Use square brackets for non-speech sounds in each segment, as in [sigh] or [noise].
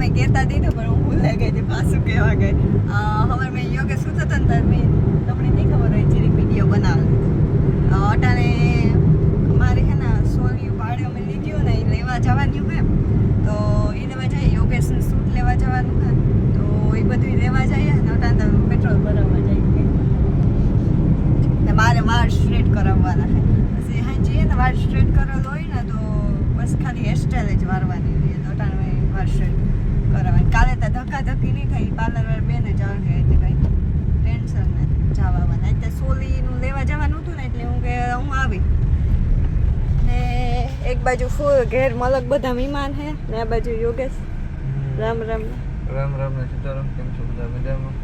મેં કહેતા દીધું પણ હું ભૂલાઈ ગઈ હતી પાછું કહેવા ગઈ અ, હવે મેં યોગે શું થતા ને તાર મેં તમને નહીં ખબર હોય જરીક વીડિયો બનાવી લીધો અટાણે મારે હે ને સોલિયું ભાડે અમે લીધું ને એ લેવા જવાની હોય તો એ લેવા જઈએ યોગેશને સૂટ લેવા જવાનું હોય તો એ બધું લેવા જઈએ ને અટાણે તો પેટ્રોલ ભરાવવા જઈએ ને મારે વાળ સ્ટ્રેટ કરાવવાના છે પછી હા જઈએ ને વાળ સ્ટ્રેટ કરેલો હોય ને તો બસ ખાલી હેરસ્ટાઈલ જ વારવાની રહી તો અટાણે મેં વાળ સ્ટ્રેટ કરાવવાની તો ધક્કા નહીં થાય પાર્લર બેને જવાનું આવે એટલે કંઈ ટેન્શન નથી જવાનું. એટલે સોલીનું લેવા જવાનું હતું ને એટલે હું કે હું આવી. ને એક બાજુ ફૂલ ઘેર મલક બધા વિમાન છે ને આ બાજુ યોગેશ. રામ રામ. રામ રામ ને સીતારામ કેમ છો બધા મજામાં?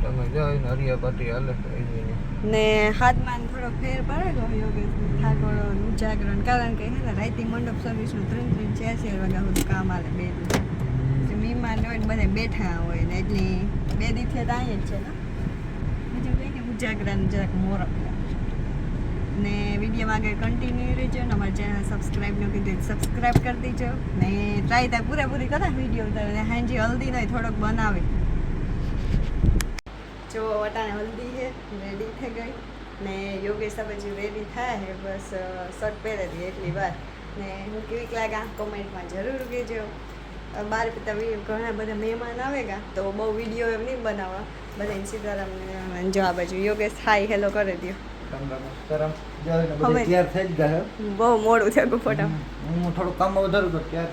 તમે જાઓ ને હરિયા પાટી હાલે ને હાથમાં થોડો ફેર પડેલો યોગેશ ઠાકોર જાગરણ કારણ કે હે ને રાઈતી મંડપ સર્વિસનું ત્રણ ત્રણ ચાર વાગ્યા સુધી કામ હાલે બે મહેમાન હોય ને બધા બેઠા હોય ને એટલી બે દીથી તો જ છે ને બીજું કંઈ ને ઉજાગરણ જરાક મોરક ને વિડીયોમાં આગળ કન્ટિન્યુ રહેજો ને અમારા ચેનલ સબસ્ક્રાઈબ ન કીધું સબસ્ક્રાઈબ કરી દેજો. ને ટ્રાય થાય પૂરેપૂરી કરે વીડિયો ઉતારે. હાંજી હલ્દી નહીં થોડોક બનાવે. જો વટાણે હલ્દી છે રેડી થઈ ગઈ. ને યોગેશ આ રેડી થાય છે, બસ શર્ટ પહેરે એટલી વાર. ને હું કેવીક લાગે આ કોમેન્ટમાં જરૂર કહેજો. બાર પિતા ઘણા બધા મહેમાન આવે ગા તો બહુ વીડિયો એમ નહીં બનાવવા. બધા સીતારામ ને જો આ બાજુ યોગેશ હાય હેલો કરી દો બહુ મોડું ગયું ફોટા હું થોડું કામ વધારું તો ત્યાં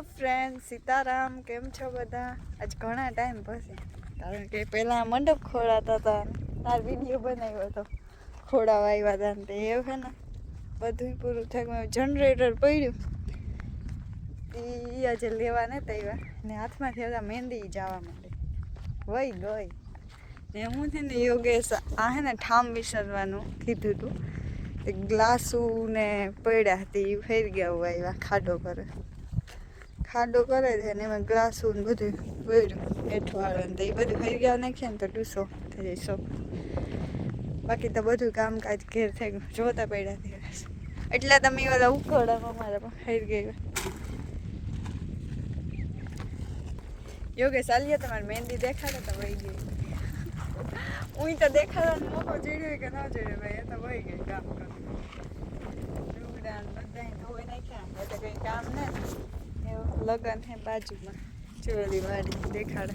ફ્રેન્ડ સીતારામ, કેમ છો બધા? આજ ઘણા ટાઈમ પછી. કારણ કે પહેલાં મંડપ ખોડાતા હતા તાર વીડિયો બનાવ્યો હતો. ખોડાવા આવ્યા હતા ને તે એવું ને બધું પૂરું થાય. જનરેટર પડ્યું. એ આજે લેવા નતા આવ્યા ને હાથમાંથી હતા મહેંદી જવા માંડે. વય ગઈ. ને હું છે ને યોગેશ, આ હે ને ઠામ વિસરવાનું કીધું હતું ગ્લાસુ ને પડ્યા હતી ફેરી ગયા આવ્યા ખાડો કરે ખાડો કરે છે ને એમાં ગ્લાસ ને બધું વેડ્યું એઠવાળું તો એ બધું ફરી ગયા નાખ્યા ને તો ડૂસો થઈ જાય સો. બાકી તો બધું કામકાજ ઘેર થઈ ગયું, જોતા પડ્યા થઈ એટલે તમે ઓલા ઉખોડામાં મારા પણ ફરી ગયા યોગેશ, આલિયા, તમારે મહેંદી દેખાડે તો વહી ગઈ. હું તો દેખાડવાનો મોકો જોડ્યો કે ન જોડ્યો ભાઈ એ તો વહી ગઈ કામ કરો બધા ધોઈ નાખ્યા એટલે કંઈ કામ ને. એવું લગન હે બાજુમાં. ચોરી વાડી દેખાડે.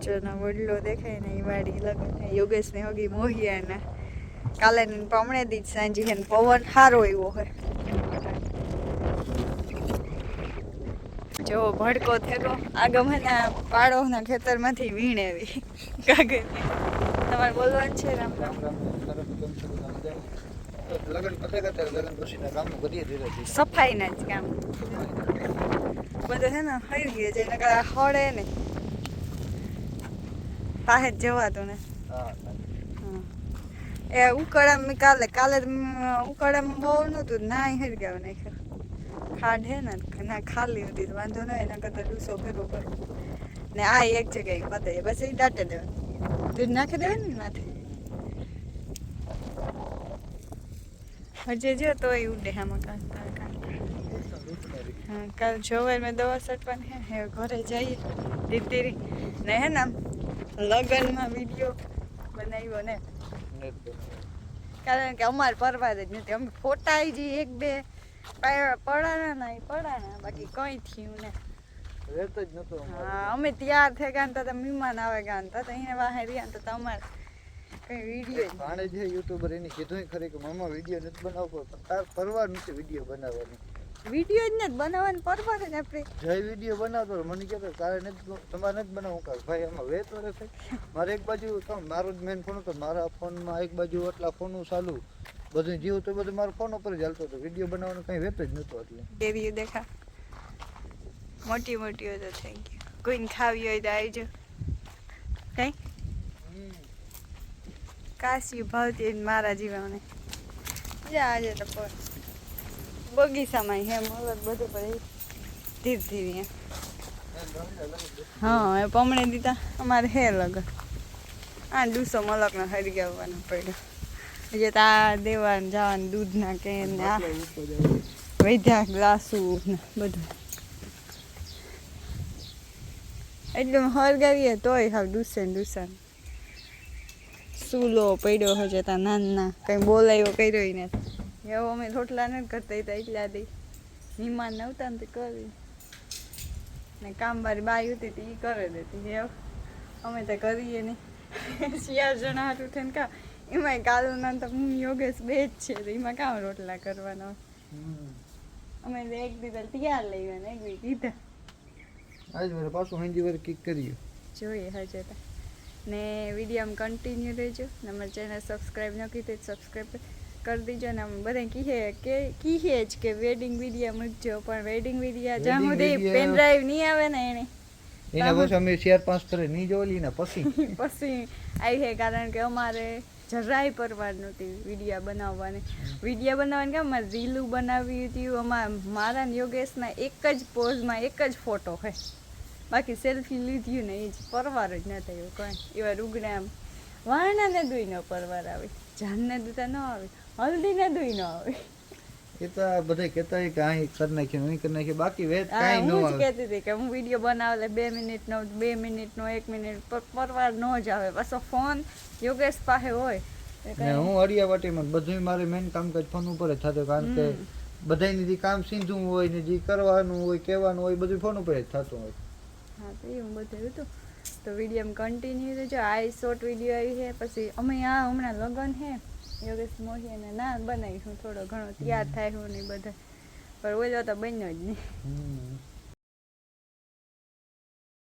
જોના વડલો દેખાય ને એ વાડી લગન હે. યોગેશ ને હોગી મોહિયા ને કાલે ને પમણે દી સાંજે હે પવન સારો એવો હે. જો ભડકો થયો આગમ હે ને પાડોના ખેતરમાંથી વીણ એવી કાગળ તમારે બોલવાનું છે? રામ રામ રામ રામ ને સીતારામ કેમ છો બધા મજામાં લગ્ન પતે કરતા લગ્ન પછીના કામો કરીએ ધીરે ધીરે. સફાઈના જ કામ. બધું છે ને હરી ગયું છે નકર હળે ને. પાસે જવાતું ને. હા હા. એ ઉકળામાં કાલે કાલે ઉકળામાં બહુ નહોતું ના હરી ગયા નાખ્યો ખાડ હે ને ના ખાલી હતી વાંધો નહીં એના કરતાં ડૂસો ભેગો કરો. ને આ એક જગ્યાએ પતે બસ એ દાટે દેવાનું. દૂધ નાખી દેવાનું ને માથે હજે જો એ ઉડે આમાં કાલ તાર કાલ. જોવે મેં દવા સટવાની હે ઘરે જઈએ. દીતીરી ને હે ને લગ્નમાં વીડિયો બનાવ્યો ને. કારણ કે અમારે પરવાદ જ નથી અમે ફોટા આવી જઈએ એક બે પા- પડાણા ના ઈ પડાણા બાકી કઈ થયું ને. રહેતો જ નતો હા અમે તૈયાર થઈ ગયા હતા તો મહેમાન આવે ગયા હતા અહીંયા બહાર વાહે રહ્યા ને તો તમારે કઈ વીડિયો ભાણે જે યુટ્યુબર એની કીધું ખરી કે મામા વીડિયો નથી બનાવવો પણ તાર પરવાર નથી વીડિયો બનાવવાની. વીડિયો જ નથી બનાવવાનું પરવાર જ આપણે. જય વીડિયો બનાવતો મને કહેતો તારે નથી તમારે નથી બનાવવું કાંઈ ભાઈ આમાં વેત થાય મારે એક બાજુ મારો જ મેન ફોન હતો મારા ફોનમાં એક બાજુ એટલા ફોનું ચાલુ. બધું જીવ તો બધું મારો ફોન ઉપર જ ચાલતો હતો. વીડિયો બનાવવાનો કંઈ વેત જ નહોતો એટલે. દેવી દેખા. મોટી મોટી હોય તો થેન્ક યુ કોઈને ખાવી હોય તો આવજો કઈ? કાશી ભાવતી મારા જીવાને આજે તો પર બગીચામાં હે મગજ બધું પડે ધીરે એમ. હા, એ પમણે દીધા. અમારે હે લગન. આ ડૂસો મલકનો હરી આવવાનો પડ્યો. જે તા દેવાનું જવાનું દૂધના કે આ વૈદ્યા ગ્લાસુ બધું. એટલે હળગાવીએ તોય હાવ ડૂસે ને ડૂસે ને. સૂલો પડ્યો હશે તા નાના કંઈ બોલાયો કર્યો ને એવો અમે રોટલા નથી કરતા હતા એટલા દઈ મહેમાન નહોતા ને તે કરી. ને કામવાળી બાઈ હતી તે એ કરે દેતી. એવું અમે તો કરીએ નહીં. શિયાળ જણા હાટું થઈને કા એમાંય કાલુ ના તો હું યોગેશ બે જ છે તો એમાં કામ રોટલા કરવાના. અમે એક દીધા તૈયાર લઈ ગયા ને એક દીધા. આજ વારે પાછું હિન્દી વારે કિક કર્યું જોઈએ હજે તો. ને વિડીયોમાં કન્ટિન્યુ રહેજો. ને અમારી ચેનલ સબસ્ક્રાઈબ ન કીધું સબસ્ક્રાઈબ કરી દીજો. ને અમે બધા કીએ કે કીએ જ કે વેડિંગ વીડિયો મૂકજો. પણ વેડિંગ વીડિયો જ્યાં સુધી પેન ડ્રાઈવ નહીં આવે ને એને. એના પછી અમે શેર પાંચ ફરે નહીં જોલી ને પછી? [laughs] પછી આવી છે કારણ કે અમારે જરાય પરવાર નહોતી વિડીયા બનાવવાની. વિડીયા બનાવવાની કે અમારે રીલું બનાવી હતી. અમારા મારા ને યોગેશના એક જ પોઝમાં એક જ ફોટો છે. બાકી સેલ્ફી લીધી ને એ જ પરવાર જ ન થયું કોઈ. એવા રૂગણા વાણાને દુઈ ન પરવાર આવે. જાનને દુતા ન આવે. હલ્દીને દુઈ ન આવે. એ તો બધા કહેતા હોય કે અહીં કરી નાખ્યું અહીં કરી નાખ્યું. બાકી વેત કાંઈ ન હું જ કહેતી હતી કે હું વીડિયો બનાવે બે મિનિટનો બે મિનિટનો એક મિનિટ પર પરવાર ન જ આવે. પાછો ફોન યોગેશ પાસે હોય. ને હું અડિયાવાટીમાં બધું મારે મેન કામકાજ ફોન ઉપર જ થતું કારણ કે બધાની જે કામ સીધું હોય ને જે કરવાનું હોય કહેવાનું હોય બધું ફોન ઉપર જ થતું હોય. હા, તો એવું બધું હતું. તો વિડીયોમાં કન્ટિન્યુ રહેજો આ શોર્ટ વીડિયો આવી છે, પછી અમે આ હમણાં લગ્ન છે, યોગેશ મોહી અને ના બનાવીશું. થોડો ઘણો તૈયાર થાય હું ને બધા પણ ઓલો તો બન્યો જ નહીં.